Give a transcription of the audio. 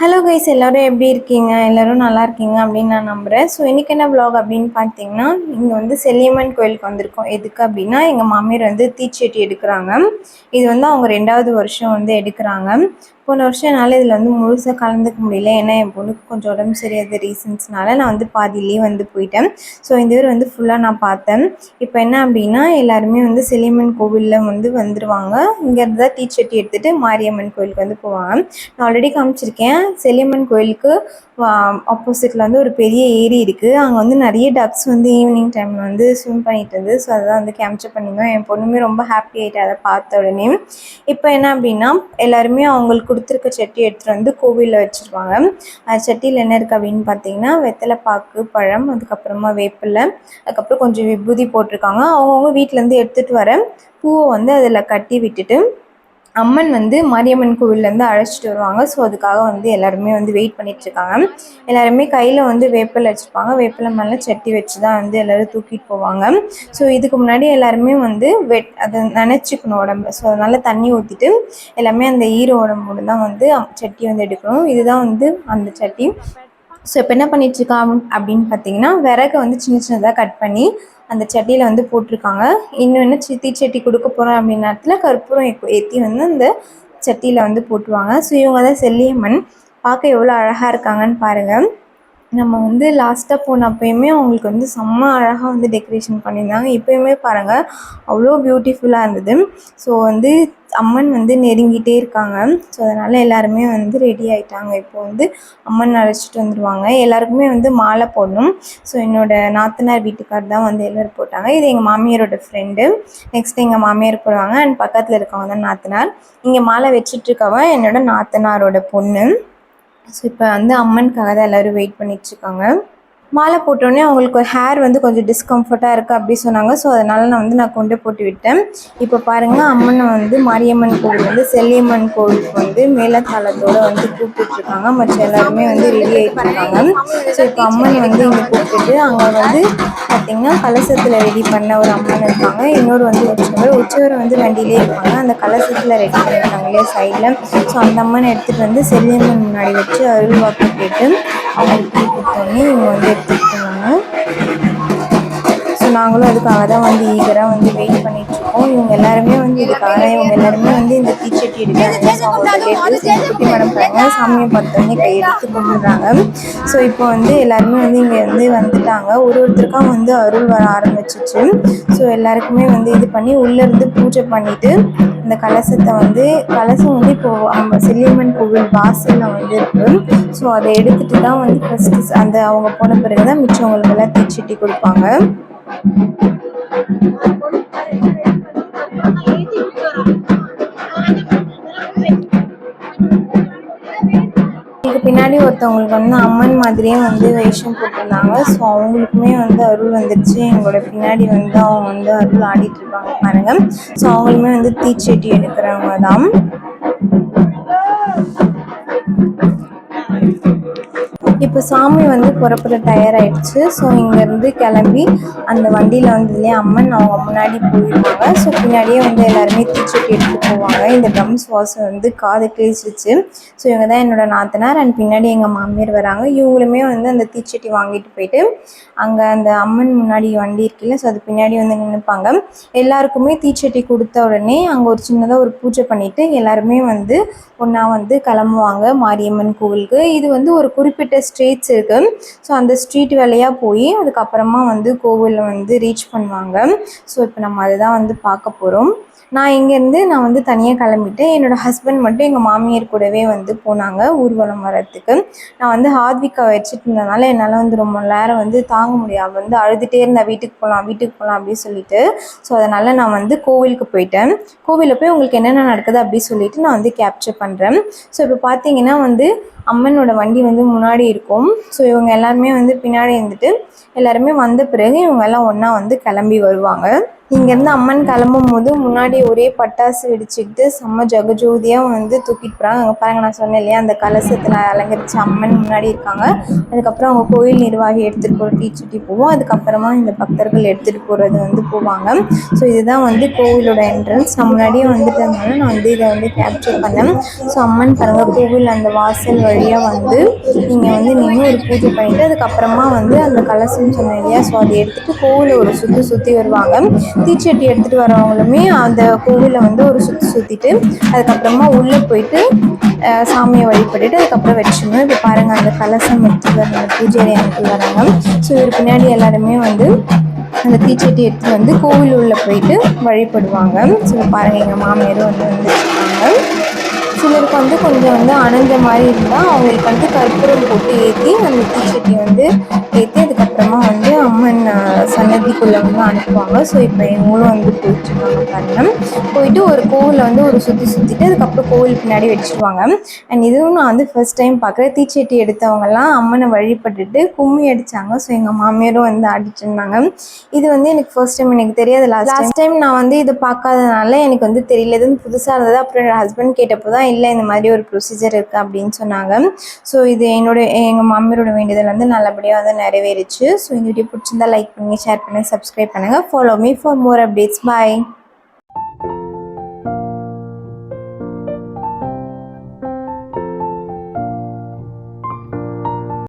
Hello guys எல்லோரும் எப்படி இருக்கீங்க? எல்லோரும் நல்லா இருக்கீங்க அப்படின்னு நான் நம்புகிறேன் ஸோ இன்றைக்கி என்ன ப்ளாக் அப்படின்னு பார்த்தீங்கன்னா இங்கே வந்து செல்லியம்மன் கோயிலுக்கு வந்திருக்கோம். எதுக்கு அப்படின்னா எங்கள் மாமியார் வந்து தீச்சட்டி எடுக்கிறாங்க. இது வந்து அவங்க ரெண்டாவது வருஷம் வந்து எடுக்கிறாங்க. போன வருஷம் என்னால் இதில் வந்து முழுசாக கலந்துக்க முடியல. ஏன்னா என் பொண்ணுக்கு கொஞ்சம் உடம்பு சரியாத ரீசன்ஸ்னால நான் வந்து பாதியிலேயே வந்து போயிட்டேன். ஸோ இந்த இயர் வந்து ஃபுல்லாக நான் பார்த்தேன். இப்போ என்ன அப்படின்னா எல்லாருமே வந்து செல்லியம்மன் கோவிலில் வந்து வந்துடுவாங்க இங்கேருந்து தான் டீச்சர்ட்டி எடுத்துகிட்டு மாரியம்மன் கோயிலுக்கு வந்து போவாங்க. நான் ஆல்ரெடி காமிச்சிருக்கேன். செல்லியம்மன் கோயிலுக்கு ஆப்போசிட்டில் வந்து ஒரு பெரிய ஏரி இருக்குது அங்கே வந்து நிறைய டக்ஸ் வந்து ஈவினிங் டைமில் வந்து ஸ்விம் பண்ணிட்டு இருந்து ஸோ அதெல்லாம் வந்து கேப்சர் பண்ணியிருந்தோம். என் பொண்ணுமே ரொம்ப ஹாப்பி ஆகிட்டு அதை பார்த்த உடனே. இப்போ என்ன அப்படின்னா எல்லாருமே அவங்களுக்கு கொடுத்துருக்க சட்டி எடுத்துகிட்டு வந்து கோவிலில் வச்சுருவாங்க. அந்த சட்டியில் என்ன இருக்குது அப்படின்னு பார்த்தீங்கன்னா வெத்தலைப்பாக்கு பழம் அதுக்கப்புறமா வேப்பிலை அதுக்கப்புறம் கொஞ்சம் விபூதி போட்டிருக்காங்க. அவங்கவுங்க வீட்டிலேருந்து எடுத்துகிட்டு வர பூவை வந்து அதில் கட்டி விட்டுட்டு அம்மன் வந்து மாரியம்மன் கோவில்லேருந்து அழைச்சிட்டு வருவாங்க. ஸோ அதுக்காக வந்து எல்லாருமே வந்து வெயிட் பண்ணிகிட்ருக்காங்க எல்லாருமே கையில் வந்து வேப்பிலை வச்சுருப்பாங்க வேப்பில் மேலே சட்டி வச்சு தான் வந்து எல்லோரும் தூக்கிட்டு போவாங்க. ஸோ இதுக்கு முன்னாடி எல்லாருமே வந்து வெட் அதை நினச்சிக்கணும் உடம்பு. ஸோ அதனால் தண்ணி ஊற்றிட்டு எல்லாமே அந்த ஈர உடம்போடு தான் வந்து சட்டி வந்து எடுக்கணும். இதுதான் வந்து அந்த சட்டி. ஸோ இப்போ என்ன பண்ணிட்டு அப்படின்னு பார்த்தீங்கன்னா விறகை வந்து சின்ன சின்னதாக கட் பண்ணி அந்த சட்டியில் வந்து போட்டிருக்காங்க. இன்னொன்று சித்தி சட்டி கொடுக்க போகிறோம் அப்படின்னு நேரத்தில் கற்பூரம் ஏற்றி வந்து அந்த சட்டியில் வந்து போட்டுருவாங்க. ஸோ இவங்க தான் செல்லியம்மன். பார்க்க எவ்வளோ அழகாக இருக்காங்கன்னு பாருங்கள் நம்ம வந்து லாஸ்ட்டாக போனப்பயுமே அவங்களுக்கு வந்து செம்ம அழகாக வந்து டெக்கரேஷன் பண்ணியிருந்தாங்க. இப்போயுமே பாருங்கள் அவ்வளோ பியூட்டிஃபுல்லாக இருந்தது. ஸோ வந்து அம்மன் வந்து நெருங்கிட்டே இருக்காங்க. ஸோ அதனால் எல்லாருமே வந்து ரெடி ஆகிட்டாங்க இப்போ வந்து அம்மன் அழைச்சிட்டு வந்துடுவாங்க எல்லாருக்குமே வந்து மாலை போடணும். ஸோ என்னோட நாத்தனார் வீட்டுக்கார் தான் வந்து எல்லோரும் போட்டாங்க. இது எங்கள் மாமியாரோட ஃப்ரெண்டு நெக்ஸ்ட் எங்கள் மாமியார் போடுவாங்க. அண்ட் பக்கத்தில் இருக்கவங்க தான் நாத்தனார். இங்கே மாலை வச்சிட்டு இருக்கவ என்னோட நாத்தனாரோட பொண்ணு. ஸோ இப்போ வந்து அம்மனுக்காக தான் எல்லோரும் வெயிட் பண்ணிகிட்ருக்காங்க மாலை போட்டோடனே அவங்களுக்கு ஹேர் வந்து கொஞ்சம் டிஸ்கம்ஃபர்ட்டாக இருக்குது அப்படி சொன்னாங்க. ஸோ அதனால் நான் வந்து நான் கொண்டு போட்டு விட்டேன். இப்போ பாருங்கள் அம்மனை வந்து மாரியம்மன் கோவில் வந்து செல்லியம்மன் கோவிலுக்கு வந்து மேலத்தாளத்தோடு வந்து கூப்பிட்டுருக்காங்க மற்ற எல்லாருமே வந்து ரெடி ஆகிட்டுருக்காங்க ஸோ இப்போ அம்மன் வந்து இங்கே கூப்பிட்டுட்டு அங்கே வந்து பார்த்திங்கன்னா கலசத்தில் ரெடி பண்ண ஒரு அம்மன் இருக்காங்க. இன்னொரு வந்து உச்சவர் உச்சவர் வந்து வண்டியிலே இருப்பாங்க. அந்த கலசத்தில் ரெடி பண்ணியிருக்காங்க இல்லையா சைடில் ஸோ அந்த அம்மனை எடுத்துகிட்டு வந்து செல்லியம்மன் முன்னாடி வச்சு அருள் வாக்கு கேட்டு அவங்களுக்கு கொடுத்தோன்னே இவங்க வந்து எடுத்துக்கிட்டாங்க. ஸோ நாங்களும் அதுக்காக தான் வந்து ஈகராக வந்து வெயிட் பண்ணிட்டு இருக்கோம் இவங்க எல்லாருமே வந்து இதுக்காக இவங்க எல்லாருமே வந்து இந்த தீச்சட்டி எடுக்கிறாங்க ஸோ அவங்கள்ட்ட கேட்டு குட்டி மேடம் பாருங்க சாமியை பார்த்தோன்னே கையெடுத்து கும்பிடுறாங்க. ஸோ இப்போ வந்து எல்லாருமே வந்து இங்கே வந்து வந்துட்டாங்க. ஒரு ஒருத்தருக்கும் வந்து அருள் வர ஆரம்பிச்சிச்சு. ஸோ எல்லாருக்குமே வந்து இது பண்ணி உள்ளேருந்து பூஜை பண்ணிவிட்டு இந்த கலசத்தை வந்து கலசம் வந்து இப்போ நம்ம செல்லியம்மன் கோவில் வாசலில் வந்து இருக்கு ஸோ அதை எடுத்துட்டு தான் வந்து ஃபஸ்ட்டு அந்த அவங்க போன பிறகு தான் மிச்சவங்களுக்கெல்லாம் தீச்சட்டி கொடுப்பாங்க. முன்னாடி ஒருத்தவங்களுக்கு வந்து அம்மன் மாதிரியே வந்து வேஷம் போட்டிருந்தாங்க. ஸோ அவங்களுக்குமே வந்து அருள் வந்துருச்சு. எங்களோட பின்னாடி வந்து அவங்க வந்து அருள் ஆடிட்டு இருக்காங்க பாருங்க. ஸோ அவங்களுமே வந்து தீச்சட்டி எடுக்கிறவங்க தான். இப்போ சாமி வந்து புறப்பட டயர் ஆயிடுச்சு ஸோ இங்கேருந்து கிளம்பி அந்த வண்டியில் வந்ததுலேயே அம்மன் அவங்க முன்னாடி போயிடுவாங்க ஸோ பின்னாடியே வந்து எல்லாருமே தீச்சட்டி எடுத்து போவாங்க. இந்த ட்ரம்ஸ் வாசம் வந்து காது கிழிச்சிச்சு ஸோ இவங்க தான் என்னோட நாத்தனார். அண்ட் பின்னாடி எங்கள் மாமியார் வராங்க. இவங்களுமே வந்து அந்த தீச்சட்டி வாங்கிட்டு போயிட்டு அங்கே அந்த அம்மன் முன்னாடி வண்டி இருக்குல்ல ஸோ அது பின்னாடி வந்து நின்றுப்பாங்க எல்லாருக்குமே தீச்சட்டி கொடுத்த உடனே அங்கே ஒரு சின்னதாக ஒரு பூஜை பண்ணிட்டு எல்லாருமே வந்து ஒன்றா வந்து கிளம்புவாங்க மாரியம்மன் கோவிலுக்கு. இது வந்து ஒரு குறிப்பிட்ட ஸ்ட்ரீட்ஸ் இருக்குது ஸோ அந்த ஸ்ட்ரீட் வழியாக போய் அதுக்கப்புறமா வந்து கோவிலில் வந்து ரீச் பண்ணுவாங்க. ஸோ இப்போ நம்ம அதுதான் வந்து பார்க்க போகிறோம் நான் இங்கேருந்து நான் வந்து தனியாக கிளம்பிட்டேன். என்னோடய ஹஸ்பண்ட் மட்டும் எங்கள் மாமியார் கூடவே வந்து போனாங்க ஊர்வலம் வரத்துக்கு நான் வந்து ஹார்த்விகா வச்சுட்டு இருந்ததுனால என்னால் வந்து ரொம்ப நேரம் வந்து தாங்க முடியாது. வந்து அழுதுகிட்டே இருந்தால் வீட்டுக்கு போகலாம் வீட்டுக்கு போகலாம் அப்படின்னு சொல்லிட்டு. ஸோ அதனால் நான் வந்து கோவிலுக்கு போயிட்டேன். கோவிலில் போய் உங்களுக்கு என்னென்ன நடக்குது அப்படின்னு சொல்லிட்டு நான் வந்து கேப்சர் பண்ணுறேன் ஸோ இப்போ பார்த்தீங்கன்னா வந்து அம்மனோட வண்டி வந்து முன்னாடி இருக்கும் இருக்கும். ஸோ இவங்க எல்லாருமே வந்து பின்னாடி இருந்துட்டு எல்லாருமே வந்த பிறகு இவங்க எல்லாம் ஒன்றா வந்து கிளம்பி வருவாங்க. இங்கேருந்து அம்மன் கிளம்பும் போது முன்னாடி ஒரே பட்டாசு வெடிச்சுக்கிட்டு செம்ம ஜகஜோதியாக வந்து தூக்கிட்டு போகிறாங்க அங்கே பாருங்க நான் சொன்னேன் இல்லையா? அந்த கலசத்தில் அலங்கரிச்ச அம்மன் முன்னாடி இருக்காங்க. அதுக்கப்புறம் அவங்க கோயில் நிர்வாகி எடுத்துகிட்டு போகிற தீச்சட்டி போவோம். அதுக்கப்புறமா இந்த பக்தர்கள் எடுத்துகிட்டு போகிறது வந்து போவாங்க. ஸோ இதுதான் வந்து கோவிலோட என்ட்ரன்ஸ் நான் முன்னாடியே வந்துட்டதுனால நான் வந்து இதை வந்து கேப்சர் பண்ணேன். ஸோ அம்மன் பாருங்க கோவில் அந்த வாசல் வழியாக வந்து இங்கே வந்து நின்று ஒரு பூஜை பண்ணிட்டு அதுக்கப்புறமா வந்து அந்த கலசம்னு சொன்னேன் இல்லையா? ஸோ அதை எடுத்துகிட்டு கோவிலை ஒரு சுற்றி சுற்றி வருவாங்க. தீச்சட்டி எடுத்துகிட்டு வரவங்களுமே அந்த கோவிலை வந்து ஒரு சுற்றி சுற்றிட்டு அதுக்கப்புறமா உள்ளே போயிட்டு சாமியை வழிபட்டுட்டு அதுக்கப்புறம் வச்சுக்கணும் இப்போ பாருங்கள் அந்த கலசம் எடுத்துட்டு வர பூஜை அறைக்கு வராங்க. ஸோ இவர் பின்னாடி எல்லாருமே வந்து அந்த தீச்சட்டி எடுத்து வந்து கோவில் உள்ளே போயிட்டு வழிபடுவாங்க. ஸோ பாருங்கள் எங்கள் மாமியாரும் வந்து வந்துருக்காங்க சிலருக்கு வந்து கொஞ்சம் வந்து அணைஞ்ச மாதிரி இருந்தால் அவங்களுக்கு வந்து கற்பூரம் போட்டு ஏற்றி அந்த தீச்சட்டி வந்து ஏற்றி அதுக்கப்புறமா வந்து அஹ், அனுப்புவாங்க. ஸோ இப்போ இவங்களும் வந்து போயிட்டுருக்காங்க பாருங்க. போயிட்டு ஒரு கோவிலில் வந்து ஒரு சுற்றி சுற்றிட்டு அதுக்கப்புறம் கோவில் பின்னாடி வச்சுருவாங்க. அண்ட் இதுவும் நான் வந்து ஃபர்ஸ்ட் டைம் பார்க்குறேன் தீச்சட்டி எடுத்தவங்கலாம் அம்மனை வழிபட்டுட்டு கும்மி அடித்தாங்க ஸோ எங்கள் மாமியாரும் வந்து அடிச்சிருந்தாங்க இது வந்து எனக்கு ஃபர்ஸ்ட் டைம் எனக்கு தெரியாது. லாஸ்ட் லாஸ்ட் டைம் நான் வந்து இதை பார்க்காதனால எனக்கு வந்து தெரியல. இது புதுசாக இருந்தது. அப்புறம் என் ஹஸ்பண்ட் கேட்டப்போ தான் இல்லை இந்த மாதிரி ஒரு ப்ரொசீஜர் இருக்குது அப்படின்னு சொன்னாங்க. ஸோ இது என்னோட எங்கள் மாமியாரோட வேண்டியதில் வந்து நல்லபடியாக வந்து நிறைவேறிச்சு. ஸோ இந்த வீடியோ பிடிச்சிருந்தா லைக் பண்ணி ஷேர் பண்ணுங்கள் சப்ஸ்கிரைப் பண்ணுங்கள் follow me for more updates bye